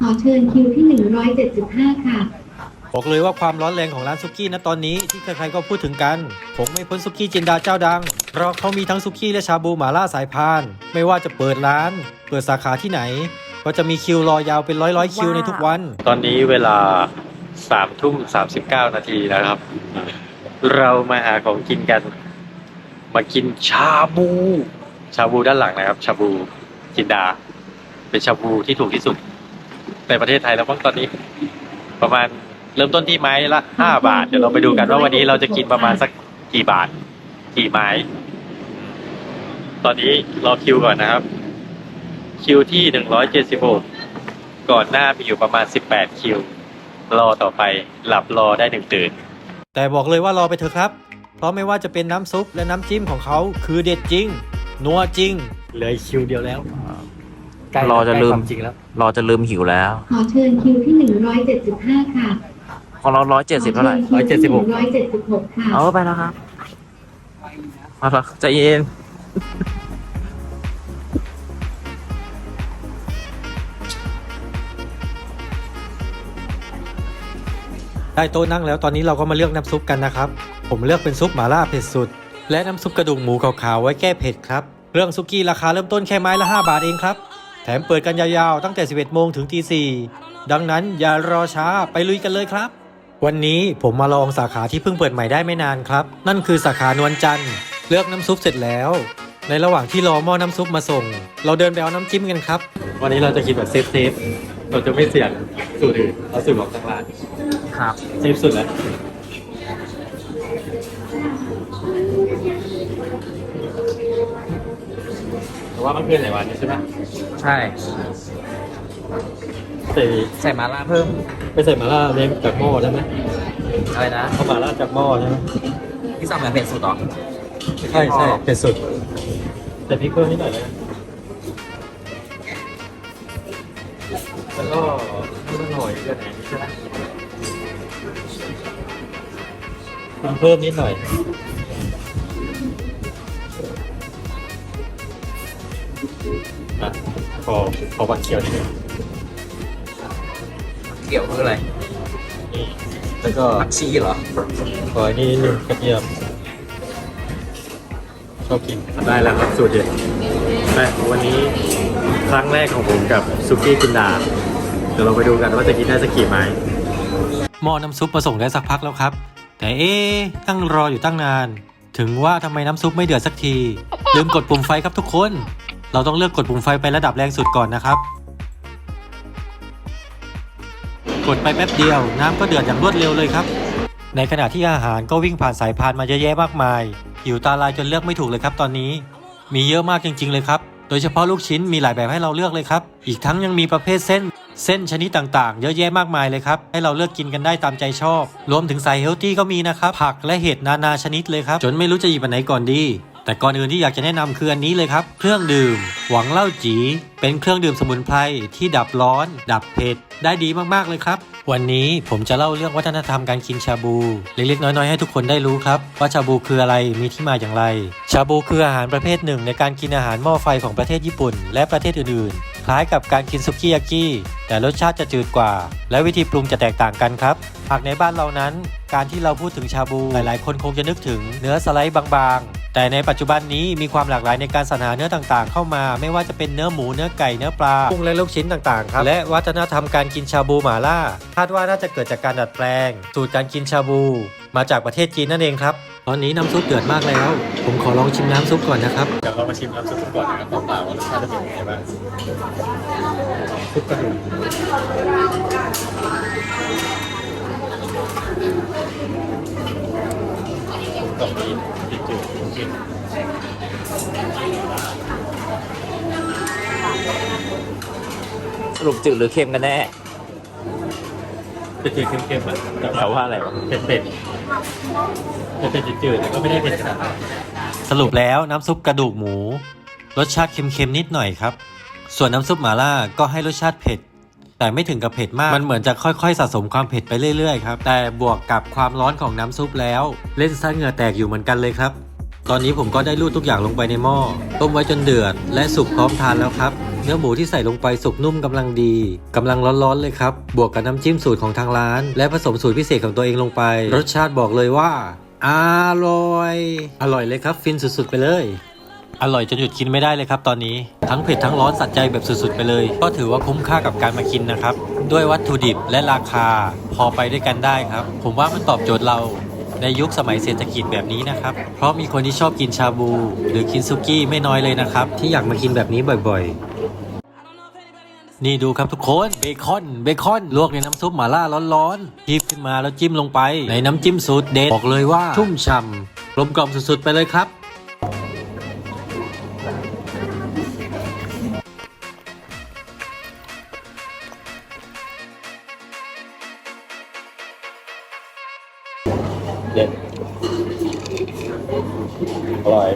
ขอเชิญคิวที่175 ค่ะ บอกเลยว่าความร้อนแรงของร้านซุกี้นะตอนนี้ที่ใครๆก็พูดถึงกัน ผมไม่พ้นซุกี้จินดาเจ้าดัง เพราะเขามีทั้งซุกี้และชาบูหม่าล่าสายพาน ไม่ว่าจะเปิดร้าน เปิดสาขาที่ไหน ก็จะมีคิวรอยาวเป็นร้อยร้อยๆคิวในทุกวัน ตอนนี้เวลาสามทุ่มสามสิบเก้านาทีนะครับ เรามาหาของกินกัน มากินชาบู ชาบูด้านหลังนะครับ ชาบูจินดา เป็นชาบูที่ถูกที่สุด ในประเทศไทยแล้วมั้งตอนนี้ ประมาณเริ่มต้นที่ไม้ละห้าบาท เดี๋ยวเราไปดูกันว่าวันนี้เราจะกินประมาณสักกี่บาท กี่ไม้ ตอนนี้รอคิวก่อนนะครับ คิวที่หนึ่งร้อยเจ็ดสิบหกก่อนหน้ามีอยู่ประมาณสิบแปดคิว รอต่อไปหลับรอได้หนึ่งตื่น แต่บอกเลยว่ารอไปเถอะครับ เพราะไม่ว่าจะเป็นน้ำซุปและน้ำจิ้มของเขาคือเด็ดจริง นัวจริง เหลืออีกคิวเดียวแล้ว ใกล้รอจะลืม ใกความจริงแล้ว รอจะลืมหิวแล้ว ขอเชิญคิวที่175ค่ะของเราร้อยเจ็ดสิบเท่าไหร่ขอเชิญคิวที่176ค่ะ เอาไปแล้วครับมาแล้วใจเย็น ได้โต๊ะนั่งแล้วตอนนี้เราก็มาเลือกน้ำซุปกันนะครับ ผมเลือกเป็นซุปหม่าล่าเผ็ดสุด และน้ำซุปกระดูกหมูขาวๆไว้แก้เผ็ดครับ เรื่องซุกี้ราคาเริ่มต้นแค่ไม้ละ 5 บาทเองครับแถมเปิดกันยาวๆตั้งแต่ 11 โมงถึงตี4ดังนั้นอย่ารอช้าไปลุยกันเลยครับ วันนี้ผมมาลองสาขาที่เพิ่งเปิดใหม่ได้ไม่นานครับ นั่นคือสาขานวลจันทร์เลือกน้ำซุปเสร็จแล้ว ในระหว่างที่รอหม้อน้ำซุปมาส่ง เราเดินไปเอาน้ำจิ้มกันครับ วันนี้เราจะกินแบบเซฟเซฟเราจะไม่เสี่ยงสูตรอื่นเราสูตรของทางร้านครับเซฟสุดแล้ว ว่ามันเพื่อนหลายวันใช่ไหมใช่ ใส่ใส่มาล่าเพิ่ม ไปใส่มาล่าเลี้ยงจากหม้อได้ไหมอะไรนะเอามาล่าจากหม้อใช่ไหมที่สั่งแบบเผ็ดสุดเหรอใช่ใช่เผ็ดสุด แต่พริกเพิ่มนิดหน่อยนะแล้วก็ให้มันหน่อยเกินไหนใช่ไหมปรุงเพิ่มนิดหน่อย อะพอพอบักเขียวนิดนึงเกี่ยวคืออะไรนี่แล้วก็ผักชีเหรอขออันนี้นิดนึงกระเทียมชอบกินได้แล้วครับสูตรเด็ดแต่วันนี้ครั้งแรกของผมกับซุกี้จินดาเดี๋ยวเราไปดูกันว่าจะกินได้สักกี่ไม้หม้อน้ำซุปมาส่งได้สักพักแล้วครับ แต่เอ๊ะตั้งรออยู่ตั้งนาน ถึงว่าทำไมน้ำซุปไม่เดือดสักที ลืมกดปุ่มไฟครับทุกคน เราต้องเลือกกดปุ่มไฟไประดับแรงสุดก่อนนะครับ กดไปแป๊บเดียว น้ำก็เดือดอย่างรวดเร็วเลยครับ ในขณะที่อาหารก็วิ่งผ่านสายพานมาเยอะแยะมากมาย หิวตาลายจนเลือกไม่ถูกเลยครับตอนนี้ มีเยอะมากจริง ๆ เลยครับ โดยเฉพาะลูกชิ้นมีหลายแบบให้เราเลือกเลยครับ อีกทั้งยังมีประเภทเส้น เส้นชนิดต่างๆ เยอะแยะมากมายเลยครับ ให้เราเลือกกินกันได้ตามใจชอบ รวมถึงสายเฮลตี้ก็มีนะครับ ผักและเห็ดนานาชนิดเลยครับ จนไม่รู้จะหยิบอันไหนก่อนดี แต่ก่อนอื่นที่อยากจะแนะนำคืออันนี้เลยครับ เครื่องดื่ม หวังเล่าจี เป็นเครื่องดื่มสมุนไพรที่ดับร้อน ดับเผ็ดได้ดีมากๆเลยครับ วันนี้ผมจะเล่าเรื่องวัฒนธรรมการกินชาบู เล็กๆน้อยๆให้ทุกคนได้รู้ครับ ว่าชาบูคืออะไรมีที่มาอย่างไร ชาบูคืออาหารประเภทหนึ่ง ในการกินอาหารหม้อไฟของประเทศญี่ปุ่น และประเทศอื่นๆ คล้ายกับการกินซุกี้ยากิแต่รสชาติจะจืดกว่า และวิธีปรุงจะแตกต่างกันครับหากในบ้านเรานั้น การที่เราพูดถึงชาบูหลายๆ คนคงจะนึกถึงเนื้อสไลด์บางๆ แต่ในปัจจุบันนี้มีความหลากหลายในการสรรหาเนื้อต่างๆ เข้ามา ไม่ว่าจะเป็นเนื้อหมูเนื้อไก่เนื้อปลากุ้งและลูกชิ้นต่างๆครับและวัฒนธรรมการกินชาบูหม่าล่าคาดว่าน่าจะเกิดจากการดัดแปลง สูตรการกินชาบู มาจากประเทศจีนนั่นเองครับตอนนี้น้ำซุปเดือดมากแล้ว ผมขอลองชิมน้ำซุปก่อนนะครับเดี๋ยวเรามาชิมน้ำซุปก่อนนะครับเปล่าๆว่ารสชาติจะเป็นยังไงบ้างซุปกระดูก ตรงนี้จืดๆจริงสรุปจืดหรือเค็มกันแน่ๆจืดๆเค็มๆอะแต่แต่ว่าอะไรวะเผ็ดๆเผ็ดๆจืดๆแต่ก็ไม่ได้เผ็ดขนาดนั้นสรุปแล้วน้ำซุปกระดูกหมู รสชาติเค็มๆนิดหน่อยครับ ส่วนน้ำซุปหม่าล่าก็ให้รสชาติเผ็ด แต่ไม่ถึงกับเผ็ดมาก มันเหมือนจะค่อยๆ สะสมความเผ็ดไปเรื่อยๆครับ แต่บวกกับความร้อนของน้ำซุปแล้ว เล่นซะเหงื่อแตกอยู่เหมือนกันเลยครับ ตอนนี้ผมก็ได้รูดทุกอย่างลงไปในหม้อ ต้มไว้จนเดือด และสุกพร้อมทานแล้วครับ เนื้อหมูที่ใส่ลงไปสุกนุ่มกำลังดีกำลังร้อนๆเลยครับ บวกกับน้ำจิ้มสูตรของทางร้าน และผสมสูตรพิเศษของตัวเองลงไป รสชาติบอกเลยว่าอร่อย อร่อยเลยครับ ฟินสุดๆไปเลย อร่อยจนหยุดกินไม่ได้เลยครับตอนนี้ทั้งเผ็ดทั้งร้อนสัดใจแบบสุดๆไปเลย ก็ถือว่าคุ้มค่ากับการมากินนะครับ ด้วยวัตถุดิบและราคาพอไปด้วยกันได้ครับ ผมว่ามันตอบโจทย์เราในยุคสมัยเศรษฐกิจแบบนี้นะครับ เพราะมีคนที่ชอบกินชาบู หรือกินซุกี้ไม่น้อยเลยนะครับ ที่อยากมากินแบบนี้บ่อยๆ นี่ดูครับทุกคนเบคอนเบคอนลวกในน้ำซุปหม่าล่าร้อนๆหยิบขึ้นมาแล้วจิ้มลงไป ในน้ำจิ้มสูตรเด็ดบอกเลยว่าชุ่มฉ่ำกลมกล่อมสุดๆไปเลยครับ เด็ดอร่อย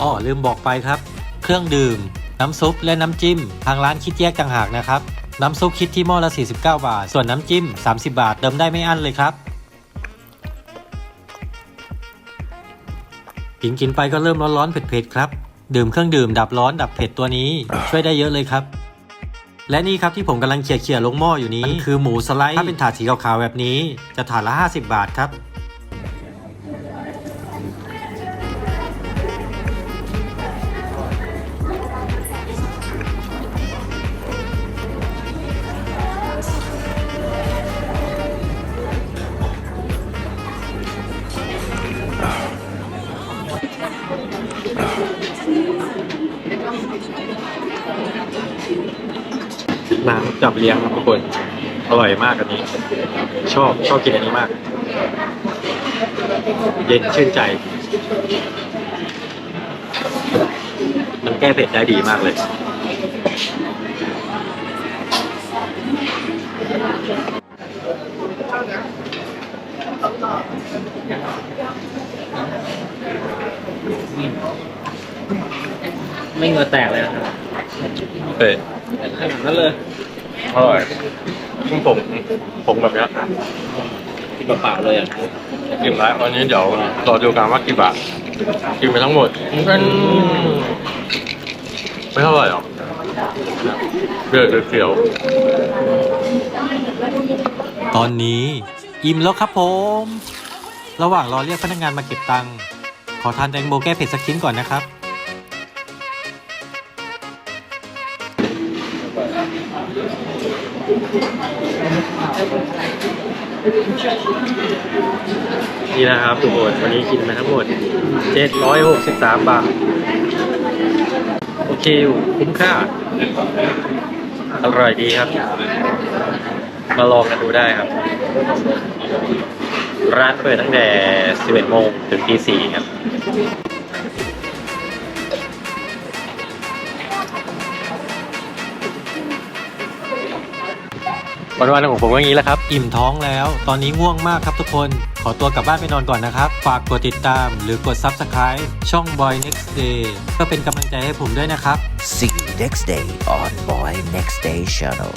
อ๋อลืมบอกไปครับ เครื่องดื่ม น้ำซุปและน้ำจิ้ม ทางร้านคิดแยกต่างหากนะครับ น้ำซุปคิดที่หม้อละ 49 บาท ส่วนน้ำจิ้ม 30 บาทเติมได้ไม่อั้นเลยครับกินกินไปก็เริ่มร้อนๆเผ็ดๆครับ ดื่มเครื่องดื่มดับร้อนดับเผ็ดตัวนี้ ช่วยได้เยอะเลยครับ และนี่ครับที่ผมกำลังเขี่ยๆลงหม้ออยู่นี้ คือหมูสไลด์ถ้าเป็นถาดสีขาวๆแบบนี้จะถาดละ 50 บาทครับ น้ำจับเลี้ยงครับทุกคน อร่อยมากอันนี้ ชอบชอบกินอันนี้มาก เย็นชื่นใจ มันแก้เผ็ดได้ดีมากเลย ไม่เหงื่อแตกเลยอะเผ็ดนั่นเลย อร่อยซึ่งผมผมแบบเนี้ยกินเปล่าๆเลยอะกินแล้ววันนี้เดี๋ยวรอดูกันว่ากี่บาทกินไปทั้งหมดเป็นไม่เท่าไหร่หรอกเดือดเขียว ตอนนี้ อิ่มแล้วครับผม ระหว่างรอเรียกพนักงานมาเก็บตังค์ขอทานแตงโมแก้เผ็ดสักชิ้นก่อนนะครับ นี่นะครับทุกคนวันนี้กินมาทั้งหมด 763 บาท โอเคอยู่คุ้มค่า อร่อยดีครับ มาลองกันดูได้ครับ ร้านเปิดตั้งแต่ 11 โมงถึงตี4ครับ วันวานของผมก็งนี้แหละครับ อิ่มท้องแล้ว ตอนนี้ง่วงมากครับทุกคน ขอตัวกลับบ้านไปนอนก่อนนะครับ ฝากกดติดตามหรือกด Subscribe ช่อง Boy Next Day ก็เป็นกำลังใจให้ผมด้วยนะครับ See you next day on Boy Next Day Channel.